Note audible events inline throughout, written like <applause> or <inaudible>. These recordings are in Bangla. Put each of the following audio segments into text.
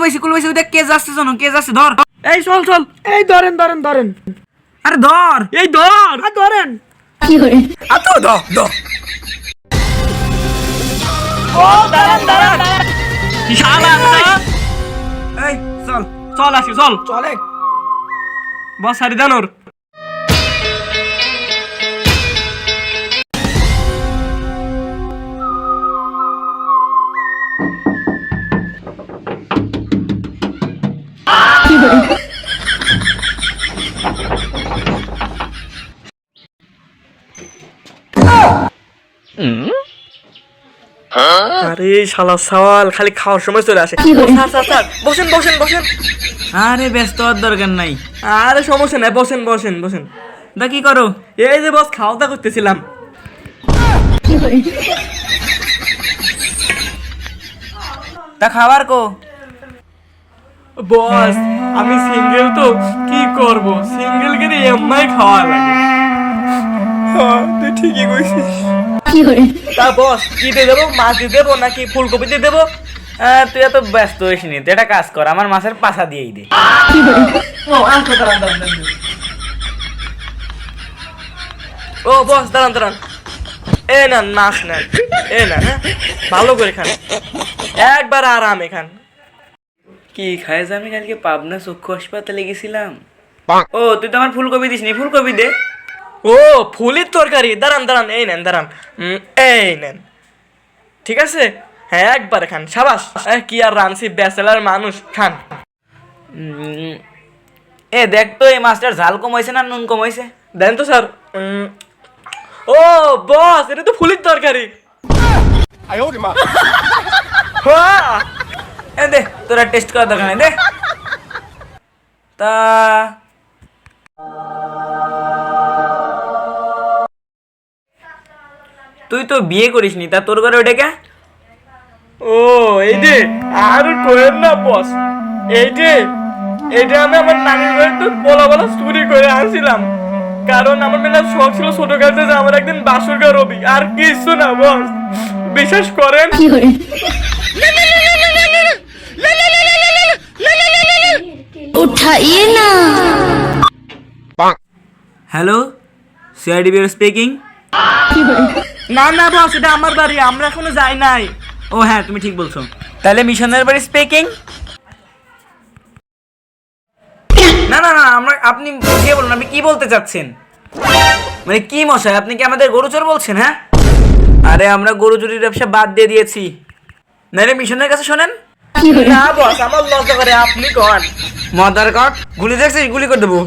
পাইছি কুল পাইছি ওই দেখ কে যাচ্ছে জানো কে যাচ্ছে ধর। এই চল চল। এই ধরেন ধরেন ধরেন। আরে ধর। এই ধর। আর ধরেন। আ তো ধর ধর। ও দাঁড়ান দাঁড়ান। শালা এই চল। চল আসি চল। চলে। বস সারি দানোর আরে শালা সওয়াল খালি খাওয়ার সময় চলে আসে। স্যার স্যার স্যার বসেন বসেন বসেন। আরে ব্যস্ত হওয়ার দরকার নাই। আরে সমস্যা নাই বসেন বসেন বসেন। দা কি করো? এই যে বস খাওয়া দাওয়া করতেছিলাম তা খাবার কো? বস আমি সিঙ্গেল তো কি করব? সিঙ্গেল কে এমআই খাওয়া লাগে। হ্যাঁ, তুই ঠিকই কইছিস। তা বস কি দিয়ে দেবো? মাছ দিয়ে দেবো নাকি ফুলকপি দিয়ে দেবো? তুই এত ব্যস্ত হইস নি তুই একটা কাজ কর আমার মাছের পাশা দিয়েই দে। ও বস দাঁড়ান দাঁড়ান। এ না নাচ নেন এ না হ্যাঁ? ভালো করে খান। একবার আরামে খান কি খায় আমি? কালকে পাবনা চক্ষু হাসপাতালে গেছিলাম। ও তুই তো আমার ফুলকপি দিস নি ফুলকপি দে। ও ফুলের তরকারি। দাঁড়ান দাঁড়ান এই নেন দাঁড়ান। এই নেন। ঠিক আছে? হ্যাঁ একবার খান সাবাস। কি আর রানছি ব্যাচেলার মানুষ খান। এ দেখ তো এই মাছটার ঝাল কম হয়েছে না নুন কম হয়েছে? দেন তো স্যার। ও বস এটা তো ফুলের তরকারি। <laughs> এ দে তোরা টেস্ট করার দরকার নেই দে। তা তুই তো বিয়ে করিসনি তা তোর ঘরে ওটা কে? ও এই যে আর করেন না বস। এই যে এটা আমি আমার নানির ঘরে তো বলা বলা চুরি করে আসছিলাম কারণ আমার মেলা শখ ছিল ছোট কাছে যে আমার একদিন বাসুরগা রবি আর কিছু না বস। বিশ্বাস করেন? উঠাইয়ে না। হ্যালো সিআইডি স্পিকিং না না বস এটা আমার বাড়ি আমরা এখনও যাই নাই। ও হ্যাঁ তুমি ঠিক বলছো। তাহলে মিশনের বাড়ি স্পিকিং না না না আমরা আপনি বুঝিয়ে বলুন আপনি কি বলতে চাচ্ছেন? মানে কি মশাই আপনি কি আমাদের গরু চোর বলছেন হ্যাঁ? আরে আমরা গরু চুরির ব্যবসা বাদ দিয়ে দিয়েছি। নাহলে মিশনের কাছে শোনেন। না বস আমার লজ্জা করে আপনি কন? মদার কাট গুলি দেখছিস? গুলি করে দেবো।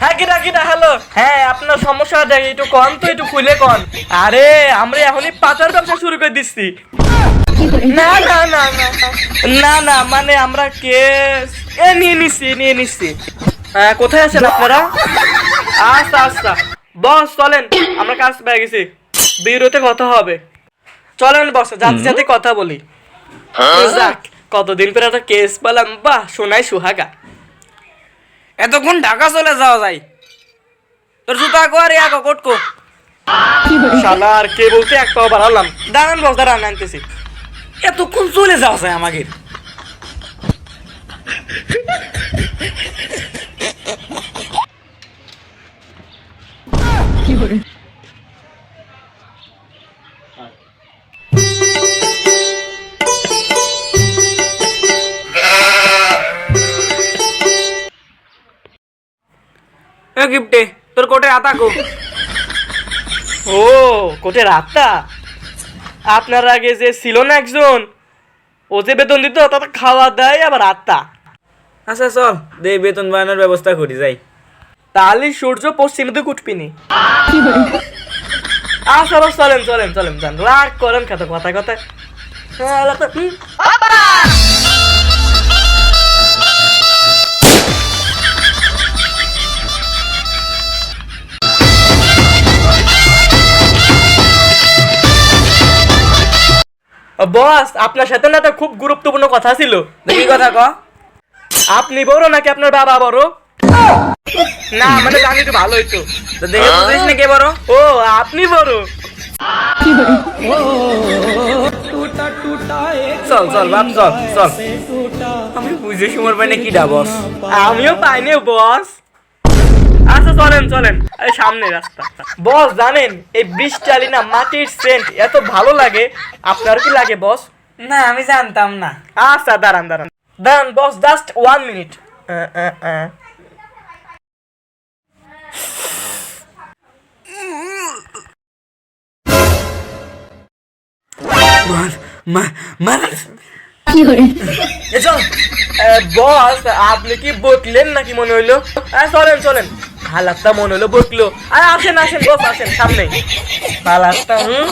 হ্যাঁ কিনা কিনা হ্যালো। হ্যাঁ আপনার সমস্যা দেখি একটু কন তো একটু খুলে কন। আরে আমরা এখনই পাচার ব্যবসা শুরু করে দিচ্ছি না না না না না না মানে আমরা কেস এ নিয়ে নিচ্ছি নিয়ে নিচ্ছি হ্যাঁ, কোথায় আছেন আপনারা? আচ্ছা আচ্ছা। বস চলেন আমরা কাজ পেয়ে গেছি। বিরোতে কথা হবে। চলেন বস যাতে যাতে কথা বলি। যাক কতদিন পরে একটা কেস পেলাম বাহ শোনাই সুহাগা। এতক্ষণ ঢাকা চলে যাওয়া যায়। তোর জুতা কো আর কোট কো। শালা আর কে বলতে এক পাও বাড়ালাম। দাঁড়ান বস দাঁড়ান আনতেছি। এতক্ষণ চলে যাওয়া যায় আমাকে। এ গিফটে? তোর কোটে আতা কো ও কোটে রাতটা আপনার আগে যে ছিল না একজন ও যে বেতন দিত তাতে খাওয়া দেয় আবার রাতটা আচ্ছা চল দে বেতন বানানোর ব্যবস্থা করি যাই। তাহলে সূর্য পশ্চিমে দিকে উঠবিনি আচ্ছা চলেন চলেন চলেন যান। রাগ করেন কত কথা কথা বস আপনার সাথে না একটা খুব গুরুত্বপূর্ণ কথা ছিল। দেখি কথা ক। আপনি বড় নাকি আপনার বাবা বড়? না মানে জানি তো ভালো হইতো তো দেখে বুঝিস না কে বড়? ও আপনি বড়। চল চল বাপ চল চল। আমি বুঝে সময় পাই না কি ডা বস আমিও পাইনি বস আচ্ছা চলেন চলেন। সামনে রাস্তা বস জানেন এই বৃষ্টি আলি না মাটির সেন্ট এত ভালো লাগে। আপনার কি লাগে বস? না আমি জানতাম না। আচ্ছা দাঁড়ান দাঁড়ান। দাঁড়ান বস জাস্ট ওয়ান মিনিট মার মার মার চল বস আপনি কি বকলেন নাকি মনে হইল? চলেন চলেন। হালাতটা মনে হলো বকলো। আরে আসেন আসেন বস আসেন সামনে। হালাতটা হুম?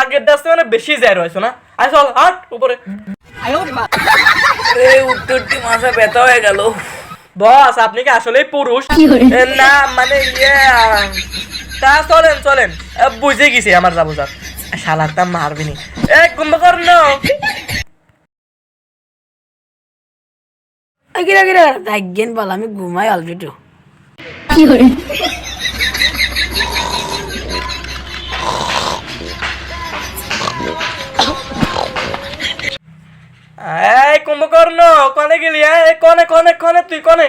আগের মানে বেশি যায় রয়েছে না? আরে চল উপরে। উত্তরটি মাথা ব্যথা হয়ে গেল। বস আপনি কি আসলেই পুরুষ? না মানে ইয়ে। তা চলেন চলেন। বুঝে গেছি আমার যাব যাক। শালারটা মারবিনি। এ কুম্ভকর্ণ গিরা গিরা দেখেন বল আমি ঘুমাই অলরেডি এই কুম্ভকর্ণ কনে গেলি? এই কনে কনে কনে তুই কনে?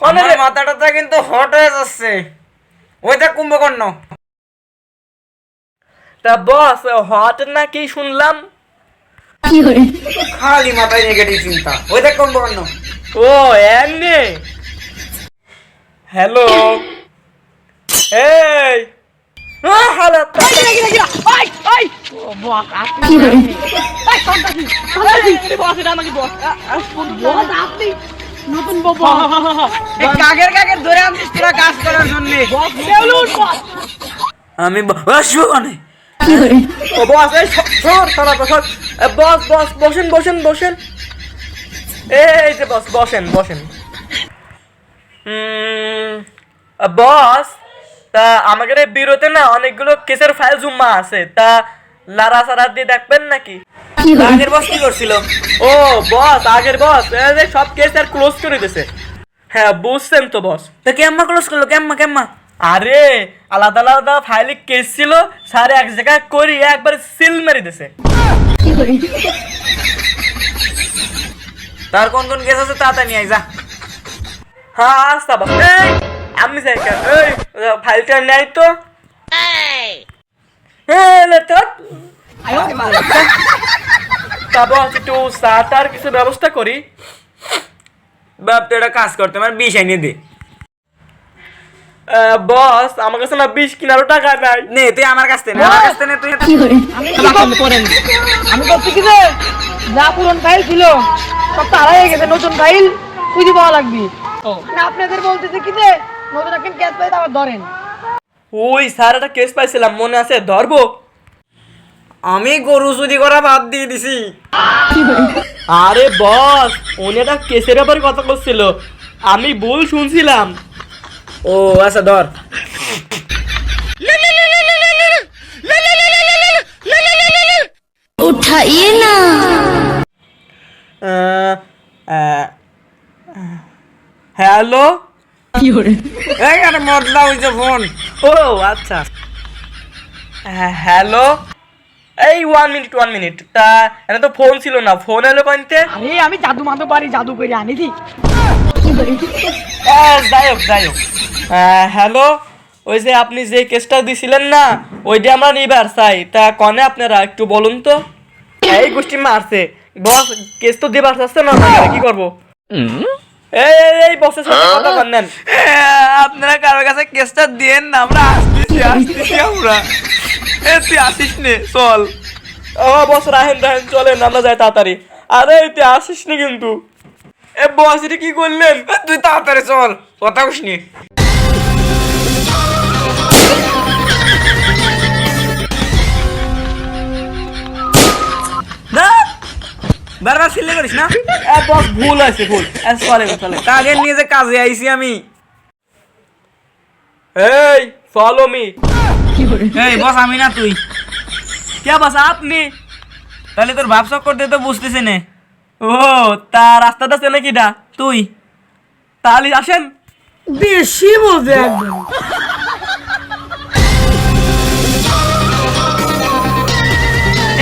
কনে রে? মাথাটা কিন্তু হট হয়ে যাচ্ছে। ওই দেখ কুম্ভকর্ণ। তা বস হট নাকি শুনলাম? খালি মাথায় নেগেটিভ চিন্তা। ওই দেখ কুম্ভকর্ণ ও এমনি? হ্যালো এই! আহ, কাগের কাগের ধরে আনছিস তোরা কাজ করার জন্য? আমি মানে ও বস এই সর, সর বসর বস বস বসেন বসেন বসেন। এই যে বস বসেন বসেন। বস তা আমাদের এই বিরোতে না অনেকগুলো কেসের ফাইল জুম্মা আছে তা লারা সারা দিয়ে দেখবেন নাকি? আগের বস কি করছিল? ও বস আগের বস সব কেস আর ক্লোজ করে দিয়েছে হ্যাঁ বুঝছেন তো বস। তো কেম্মা ক্লোজ করল কেম্মা কেম্মা। আরে আলাদা আলাদা ফাইলে কেস ছিল স্যার এক জায়গায় করি একবার সিল মেরে দিছে। তার কোন কোন কেস আছে তাড়াতাড়ি নিয়ে আয়, যা। হ্যাঁ আচ্ছা বাবা। আমি যাই কেন? এই ফাইলটা নেই তো। এই, কিছু ব্যবস্থা করি। বাপ তো একটা কাজ করতে আমার বিষ এনে দে। বস আমার কাছে না বিশ কিনারও টাকা নাই। নে তুই আমার কাছ নে, আমার কাছ নে, তুই আমি কি যে যা পুরন ফাইল ছিল সব তো হারাই গেছে নতুন ফাইল খুঁজে পাওয়া লাগবে। মানে আপনাদের বলতেছে কি যে নতুন একটা ক্যাশ পাই আবার ধরেন। ওই স্যার একটা কেস পাইছিলাম মনে আছে ধরবো? আমি গরু চুরি করা বাদ দিয়ে দিছি। আরে বস উনি একটা কেসের ব্যাপারে কথা বলছিল। আমি ভুল শুনছিলাম। ও আচ্ছা ধর। উঠাইয়ে না। হ্যালো? কি হরে এই আরে মদনা হইছে ফোন। ও আচ্ছা। হ্যাঁ, হ্যালো? এই ওয়ান মিনিট ওয়ান মিনিট তা এটা তো ফোন ছিল না। ফোন এলো পানিতে আরে আমি জাদু মাদু পারি জাদু করে আনি দি যাই হোক যাই হোক। হ্যালো ওই যে আপনি যে কেসটা দিছিলেন না ওইটা আমরা নিবার চাই তা কনে আপনারা একটু বলুন তো। এই গোষ্ঠী মারছে। বস কেস তো দিবার চাচ্ছে না কি করব? এই বসের সাথে কথা বললেন আপনারা কারোর কাছে কেসটা দিয়েন না আমরা আসতেছি আসতেছি আমরা। এ তুই আসিস নে চল। ও বস রাহেন রাহেন চলেন আমরা যাই তাড়াতাড়ি। আরে তুই আসিস নি কিন্তু। এ বস এটা কি করলেন? তুই তাড়াতাড়ি চল কথা কুস নি বারবার সিলে করিস না? এ বস ভুল আছে ভুল। চলে চলে কাকে নিয়ে যে কাজে আইছি আমি। এই ফলো মি এই বস আমি না তুই। কে বস আপনি? তাহলে তোর ভাব চক্কর দিয়ে তো বুঝতেছে নে। ও তা রাস্তাটা চেনে কিটা তুই। তাহলে আসেন। বেশি বলতে একদম।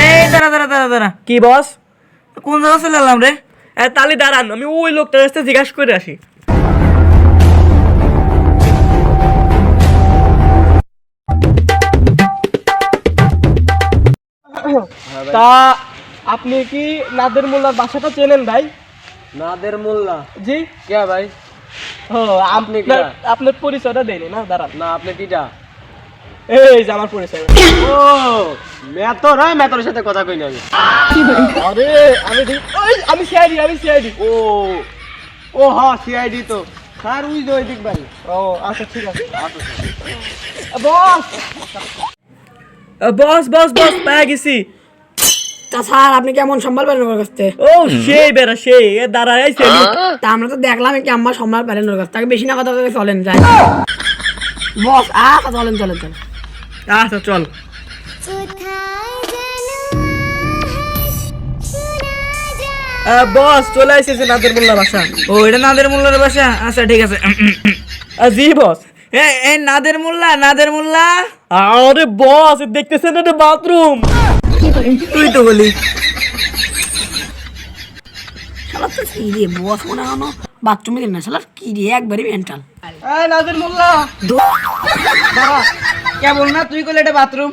এই দাঁড়া দাঁড়া দাঁড়া দাঁড়া। কি বস? কোন জায়গা চলে এলাম রে? তাহলে দাঁড়ান আমি ওই লোকটার কাছে জিজ্ঞাসা করে আসি। তা আপনি কি নাদের মোল্লার বাসাটা চেনেন ভাই? নাদের মোল্লা? জি। কে ভাই? ও আপনি কে? আপনার পরিচয়টা দেয়নি না দাঁড়ান। না আপনি কিটা? এই যে আমার পরিচয়। ও মেতর হয় মেতরের সাথে কথা কইনি আমি। আরে আমি ঠিক- ওই, আমি সিআইডি আমি সিআইডি ও ও হ সিআইডি তো। স্যার উই দই দিক ভাই ও আচ্ছা ঠিক আছে। বস! বস বস বস পেয়ে গেছি। তা স্যার আপনি কেমন সম্ভাল পেলেন ওর কাছ ও সেই বেড়া সেই এ দাঁড়ায় তা আমরা তো দেখলাম কি আম্মা সম্ভাল পেলেন ওর কাছ বেশি না কথা বলে চলেন যাই। বস আচ্ছা চলেন চলেন চলেন। আচ্ছা চল। বস চলে এসেছে নাদের মোল্লা বাসা। ও এটা নাদের মোল্লার বাসা? আচ্ছা ঠিক আছে। আহ, জি বস। এই নাদের মোল্লা নাদের মোল্লা? আরে বস দেখতেছেন এটা বাথরুম? তুই তো বলি। শালা তো কি রে বস মনে হলো বাথরুমে গেল না শালা কি রে একবারই মেন্টাল এই নাদের মোল্লা। কেবল না তুই করলে এটা বাথরুম।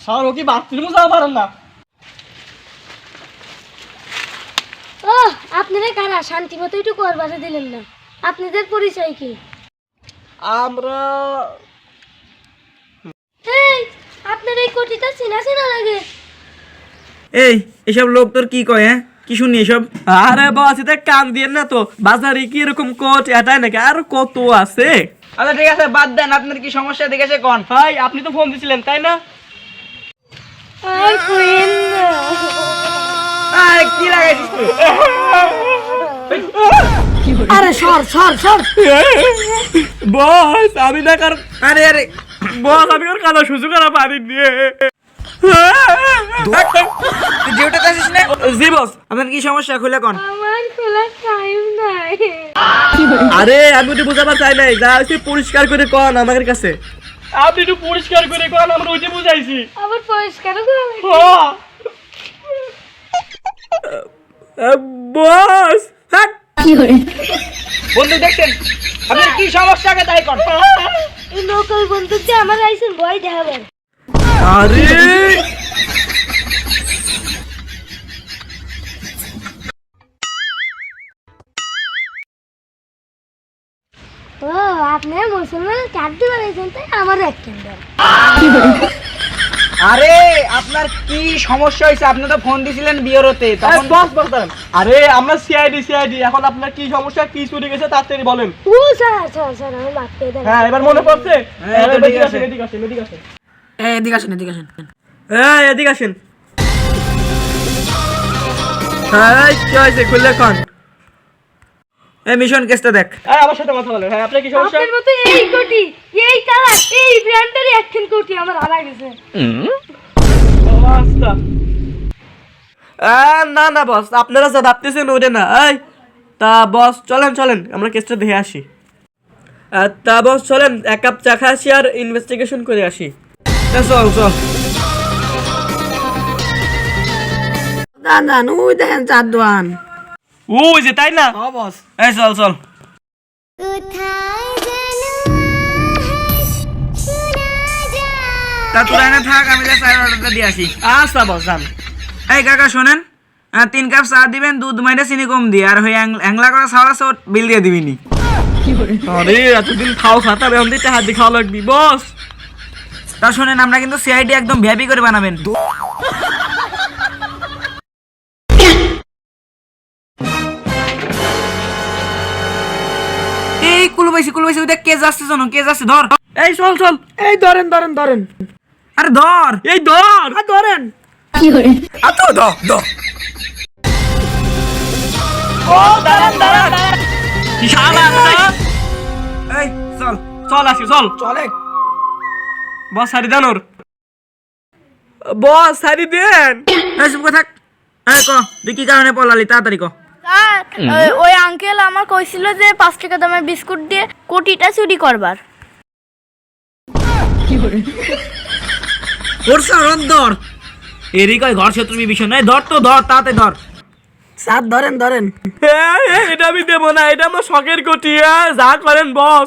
স্যার ও কি বাথরুমে যাওয়া পারেন না? ও আপনারা কারা? শান্তি মতো একটু করবারে দিলেন না। আপনাদের পরিচয় কি? আমরা আপনার এই কোটিটা চেনা চেনা লাগে। এই এসব লোক তোর কি কয় হ্যাঁ? কি শুনি এসব? আরে বস এটা কান দিয়ে না তো। বাজারে কি এরকম কোচ এটাই নাকি আর কত আছে? আচ্ছা ঠিক আছে বাদ দেন আপনার কি সমস্যা দেখেছে কোন। ভাই আপনি তো ফোন দিছিলেন তাই না? আই কোয়েন না আরে কি লাগাইছিস তুই? <laughs> আরে সর সর সর। বস আমি না কার আরে আরে বস আমি ওর কালো সুযোগ করা পারি আসিস না? জি বস। আপনার কি সমস্যা? খুলে কোন। আমার খোলা টাইম নাই। আরে আমি ওটা বুঝাবার চাই নাই। যা হচ্ছে পরিষ্কার করে কন আমার কাছে। আপনি একটু পরিষ্কার করে কন আমরা ওইটা বুঝাইছি। আবার পরিষ্কার করা। বস হাট! বন্ধু দেখছেন আপনার কি সমস্যা আগে তাই কোন লোকাল বন্ধু যে আমার আইসেন ভয় দেখাবেন। আরে! ও আপনি মুসলমান চারটি বানাইছেন তাই আমার এক কেন্দ্র আরে আপনার কি সমস্যা হয়েছে? আপনি তো ফোন দিছিলেন বিয়েরতে তখন বস বস দাঁড়ান। আরে আমরা সিআইডি সিআইডি এখন আপনার কি সমস্যা? কি চুরি গেছে? তাড়াতাড়ি বলেন। ও স্যার স্যার স্যার আমি মাফ দেন হ্যাঁ এবার মনে পড়ছে? হ্যাঁ, এদিকে আসেন এদিকে আসেন এদিকে আসেন। এই এদিকে আসেন এদিকে আসেন। হ্যাঁ এদিকে আসেন। হ্যাঁ কি হয়েছে? খুললে কন এই মিশন কেসটা দেখ। আমার সাথে কথা বলেন হ্যাঁ আপনার কি সমস্যা? আপনার মতো এই কোটি এই কালার এই ব্র্যান্ডের একখান কোটি আমার হারা গেছে। আচ্ছা। না না বস আপনারা যা ভাবতেছেন ওটা না। এই তা বস চলেন চলেন আমরা কেসটা দেখে আসি। তা বস চলেন এক কাপ চা খাই আসি আর ইনভেস্টিগেশন করে আসি। চল চল। দান দান ওই দেখেন চার দোয়ান। ওই যে তাই না ও বস এই চল চল তা তোরা এনে থাক আমি যা চায়ের অর্ডারটা দিয়ে আসি আচ্ছা বস যান এই কাকা শোনেন তিন কাপ চা দিবেন দুধ মাইটা চিনি কম দিয়ে আর ওই অ্যাংলা করা ছাওড়া সব বিল দিয়ে দিবিনি আরে এতদিন খাও খাতা এখন দিতে হাত দিয়ে খাওয়া লাগবি বস তা শোনেন আমরা কিন্তু সিআইডি একদম ভ্যাপি করে বানাবেন এই কুলু ওইটা কে যাচ্ছে জানো কে যাচ্ছে ধর। এই চল চল। এই ধরেন ধরেন ধরেন। আরে ধর। এই ধর। আর ধরেন। আতো ধর ধর। শালা এই চল চল আসি চল। চলে। বস সারি দেন ওর। বস সারি দেন। এই চুপ করে এই ক তুই কি কারণে পলালি তাড়াতাড়ি ক। স্যার ওই আঙ্কেল আমার কইছিল যে পাঁচ টাকা দামের বিস্কুট দিয়ে কোটিটা চুরি করবার। ধর। এরই কয় ঘর শত্রু বিভীষণ। এই ধর তো ধর তাতে ধর। ধরেন ধরেন। এটা আমি দেবো না এটা আমার শখের কোটি যা করেন বস